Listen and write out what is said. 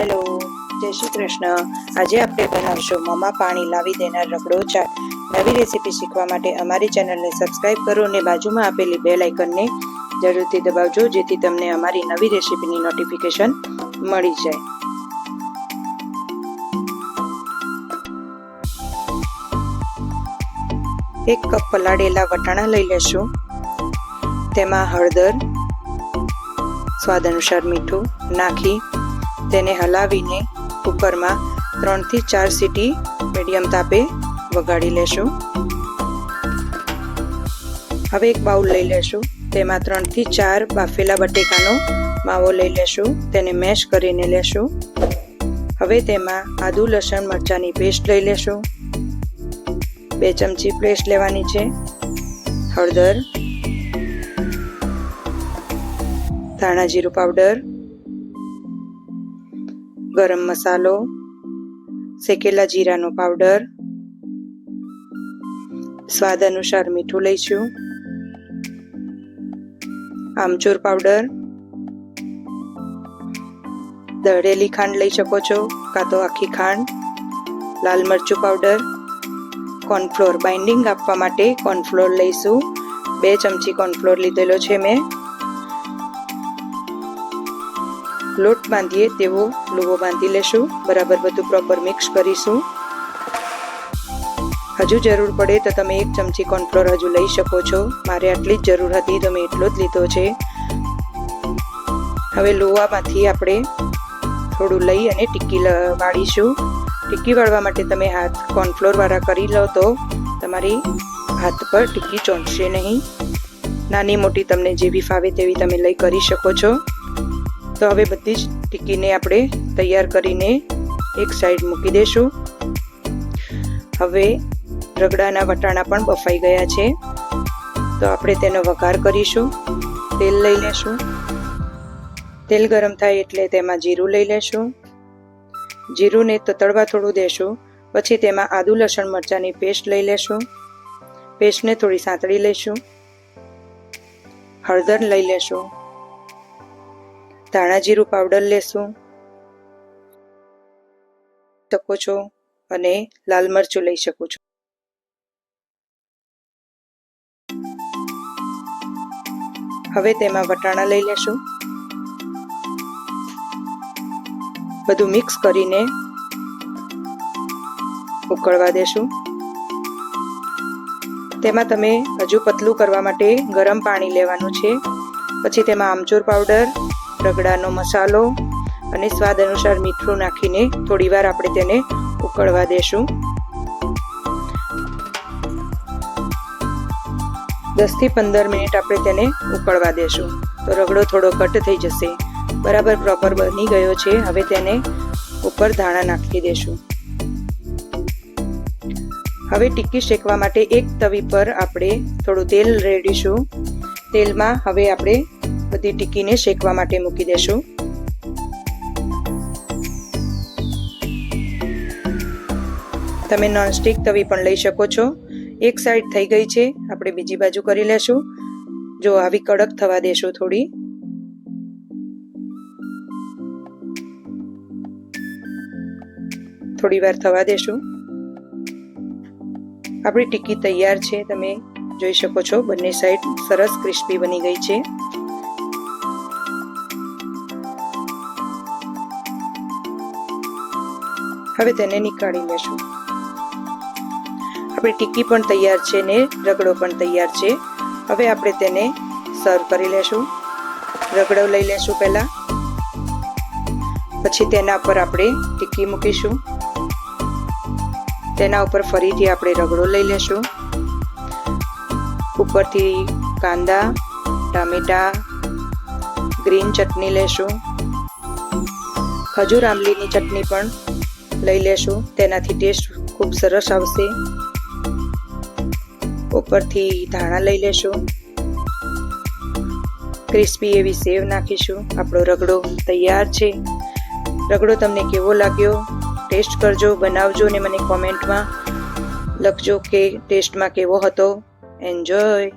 Hello, જય શ્રી કૃષ્ણ. આજે આપણે બનાવશું મમા પાણી લાવી દેનાર રગડો ચાટ. નવી રેસીપી શીખવા માટે અમારી ચેનલને સબસ્ક્રાઇબ કરો અને બાજુમાં આપેલી બેલ આઇકનને જરૂરથી દબાવજો, જેથી તમને અમારી નવી રેસીપીની નોટિફિકેશન મળી જાય. એક કપ પલાળેલા વટાણા લઈ લેશું. તેમાં હળદર, સ્વાદ અનુસાર મીઠું નાખી તેને હલાવીને કુકરમાં ત્રણથી ચાર સીટી મીડિયમ તાપે વગાડી લેશું. હવે એક બાઉલ લઈ લેશું. તેમાં ત્રણથી ચાર બાફેલા બટેકાનો માવો લઈ લેશું. તેને મેશ કરીને લેશું. હવે તેમાં આદુ, લસણ, મરચાંની પેસ્ટ લઈ લેશું. બે ચમચી પેસ્ટ લેવાની છે. હળદર, ધાણા જીરું પાવડર ગરમ મસાલો, શેકેલા જીરાનો પાવડર, સ્વાદ અનુસાર મીઠું લઈશું, આમચૂર પાવડર, દળેલી ખાંડ લઈ શકો છો કાં તો આખી ખાંડ, લાલ મરચું પાવડર, કોર્નફ્લોર બાઇન્ડિંગ આપવા માટે કોર્નફ્લોર લઈશું. બે ચમચી કોર્નફ્લોર લીધેલો છે મેં. લોટ બાંધીએ તેવો લુવો બાંધી લેશું. બરાબર બધું પ્રોપર મિક્સ કરીશું. હજુ જરૂર પડે તો તમે એક ચમચી કોર્નફ્લોર હજુ લઈ શકો છો. મારે આટલી જ જરૂર હતી, તો મેં એટલો જ લીધો છે. હવે લોવામાંથી આપણે થોડું લઈ અને ટિક્કી વાળીશું. ટિક્કી વાળવા માટે તમે હાથ કોર્નફ્લોરવાળા કરી લો તો તમારી હાથ પર ટિક્કી ચોંટશે નહીં. નાની મોટી તમને જેવી ફાવે તેવી તમે લઈ કરી શકો છો. તો હવે બધી જ ટીકીને આપણે તૈયાર કરીને એક સાઈડ મૂકી દેશું. હવે રગડાના વટાણા પણ બફાઈ ગયા છે. તો આપણે તેનો વઘાર કરીશું. તેલ લઈ લેશું. તેલ ગરમ થાય એટલે તેમાં જીરું લઈ લેશું. જીરુંને તો તળવા થોડું દેશું. પછી તેમાં આદુ, લસણ, મરચાંની પેસ્ટ લઈ લેશું. પેસ્ટને થોડી સાંતળી લઈશું હળદર લઈ લેશું. ધાણા જીરું પાવડર લેશું. શકો છો અને લાલ મરચું લઈ શકો છો. હવે તેમાં વટાણા લઈ લેશું. બધું મિક્સ કરીને ઉકળવા દેશું. તેમાં તમે હજુ પતલું કરવા માટે ગરમ પાણી લેવાનું છે. પછી તેમાં આમચૂર પાવડર રગડાનો મસાલો અને સ્વાદ અનુસાર મીઠું નાખીને થોડીવાર આપણે તેને ઉકળવા દેશું. દસથી પંદર મિનિટ આપણે તેને ઉકળવા દેશું. તો રગડો થોડો કટ થઈ જશે. બરાબર પ્રોપર બની ગયો છે. હવે તેને ઉપર ધાણા નાખી દેશું. હવે ટિક્કી શેકવા માટે એક તવી પર આપણે થોડું તેલ રેડીશું. તેલમાં હવે આપણે બધી ટીકીને શેકવા માટે મૂકી દેશું. તમે નોનસ્ટિક તવી પણ લઈ શકો છો. એક સાઈડ થઈ ગઈ છે, આપણે બીજી બાજુ કરી લેશું. જો આવી કડક થવા દેશું થોડી. થોડી વાર થવા દેશું. આપણી ટીકી તૈયાર છે, તમે જોઈ શકો છો, બંને સાઈડ સરસ ક્રિસ્પી બની ગઈ છે. હવે તેને નીકાળી લેશું. આપણી ટીક્કી પણ તૈયાર છે ને રગડો પણ તૈયાર છે. હવે આપણે તેને સર્વ કરી લેશું. રગડો લઈ લેશું પહેલાં. પછી તેના પર આપણે ટીક્કી મૂકીશું. તેના ઉપર ફરીથી આપણે રગડો લઈ લેશું. ઉપરથી કાંદા, ટામેટા, ગ્રીન ચટણી લેશું. ખજૂર આંબલીની ચટણી પણ લઈ લેશું. તેનાથી ટેસ્ટ ખૂબ સરસ આવશે. ઉપરથી ધાણા લઈ લેશું. ક્રિસ્પી એવી સેવ નાખીશું. આપણો રગડો તૈયાર છે. રગડો તમને કેવો લાગ્યો? ટેસ્ટ કરજો, બનાવજો ને મને કોમેન્ટમાં લખજો કે ટેસ્ટમાં કેવો હતો. એન્જોય